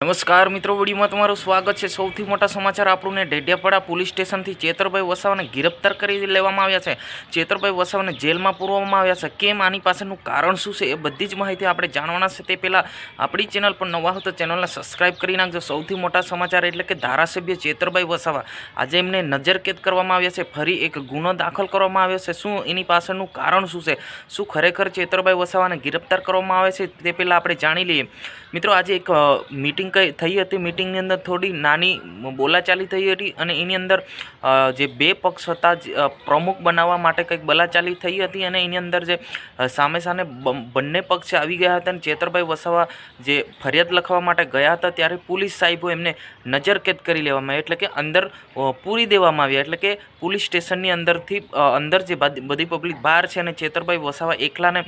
નમસ્કાર મિત્રો વડીમાં તમારું સ્વાગત છે. સૌથી મોટા સમાચાર આપણને ડેડિયાપાડા પોલીસ સ્ટેશનથી ચેતરભાઈ વસાવાને ગિરફ્તાર કરી લેવામાં આવ્યા છે. ચેતરભાઈ વસાવાને જેલમાં પૂરવામાં આવ્યા છે. કેમ? આની પાસેનું કારણ શું છે? એ બધી જ માહિતી આપણે જાણવાના છે. તે પહેલાં આપણી ચેનલ પર નવા હો તો ચેનલને સબસ્ક્રાઇબ કરી નાખજો. સૌથી મોટા સમાચાર એટલે કે ધારાસભ્ય ચેતરભાઈ વસાવા. આજે એમને નજરકેદ કરવામાં આવ્યા છે. ફરી એક ગુનો દાખલ કરવામાં આવ્યો છે. શું એની પાસેનું કારણ શું છે? શું ખરેખર ચેતરભાઈ વસાવાને ગિરફ્તાર કરવામાં આવે છે? તે પહેલાં આપણે જાણી લઈએ. મિત્રો, આજે એક મિટિંગ કઈ થઈ હતી મિટિંગની અંદર થોડી નાની બોલાચાલી થઈ હતી અને એની અંદર જે બે પક્ષ હતા પ્રમુખ બનાવવા માટે કંઈક બોલાચાલી થઈ હતી અને એની અંદર જે સામે સામે બંને પક્ષે આવી ગયા હતા અને ચેતરભાઈ વસાવા જે ફરિયાદ લખવા માટે ગયા હતા ત્યારે પોલીસ સાહેબો એમને નજરકેદ કરી લેવામાં આવી એટલે કે અંદર પૂરી દેવામાં આવ્યા. એટલે કે પોલીસ સ્ટેશનની અંદરથી અંદર જે બધી પબ્લિક બહાર છે અને ચેતરભાઈ વસાવા એકલાને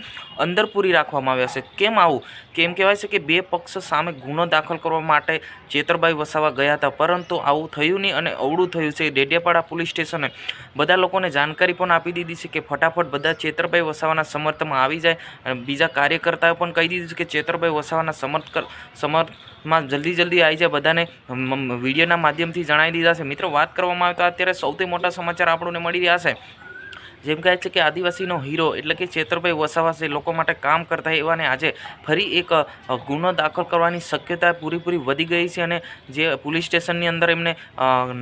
અંદર પૂરી રાખવામાં આવ્યા છે. કેમ આવું? કેમ કહેવાય છે કે બે પક્ષ સામે ગુનો દાખલ કરવા માટે ચેતરભાઈ વસાવા ગયા હતા. પરંતુ આવું થયું નહીં અને અવળું થયું છે. ડેડિયાપાડા પોલીસ સ્ટેશને બધા લોકોને જાણકારી પણ આપી દીધી છે કે ફટાફટ બધા ચેતરભાઈ વસાવાના સમર્થમાં આવી જાય. અને બીજા કાર્યકર્તાઓ પણ કહી દીધું છે કે ચેતરભાઈ વસાવાના સમર્થ સમર્થમાં જલ્દી જલ્દી આવી જાય. બધાને વિડીયોના માધ્યમથી જણાવી દીધા છે. મિત્રો, વાત કરવામાં આવે તો અત્યારે સૌથી મોટા સમાચાર આપણને મળી રહ્યા છે. જેમ કહે છે કે આદિવાસીનો હીરો એટલે કે ચેતરભાઈ વસાવા લોકો માટે કામ કરતા એવાને આજે ફરી એક ગુનો દાખલ કરવાની શક્યતા પૂરેપૂરી વધી ગઈ છે અને જે પોલીસ સ્ટેશનની અંદર એમને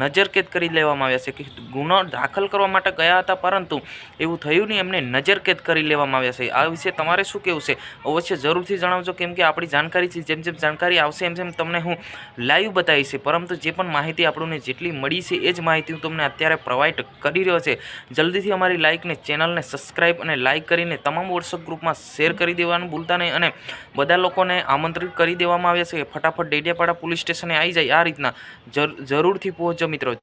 નજરકેદ કરી લેવામાં આવ્યા છે કે ગુનો દાખલ કરવા માટે ગયા હતા પરંતુ એવું થયું નહીં, એમને નજરકેદ કરી લેવામાં આવ્યા છે. આ વિશે તમારે શું કહેવું છે? અવશ્ય જરૂરથી જણાવજો, કેમ કે આપણી જાણકારી છે, જેમ જેમ જાણકારી આવશે એમ જેમ તમને હું લાઈવ બતાવીશ. પરંતુ જે પણ માહિતી આપણને જેટલી મળી છે, એ જ માહિતી હું તમને અત્યારે પ્રોવાઈડ કરી રહ્યો છે. જલ્દીથી અમારી લાઈકને ચેનલને સબસ્ક્રાઈબ અને લાઈક કરીને તમામ વોટ્સઅપ ગ્રુપમાં શેર કરી દેવાનું ભૂલતા નહીં અને બધા લોકોને આમંત્રિત કરી દેવામાં આવ્યા છે કે ફટાફટ ડેડિયાપાડા પોલીસ સ્ટેશને આવી જાય. આ રીતના જર- જરૂરથી પહોંચજો મિત્રો.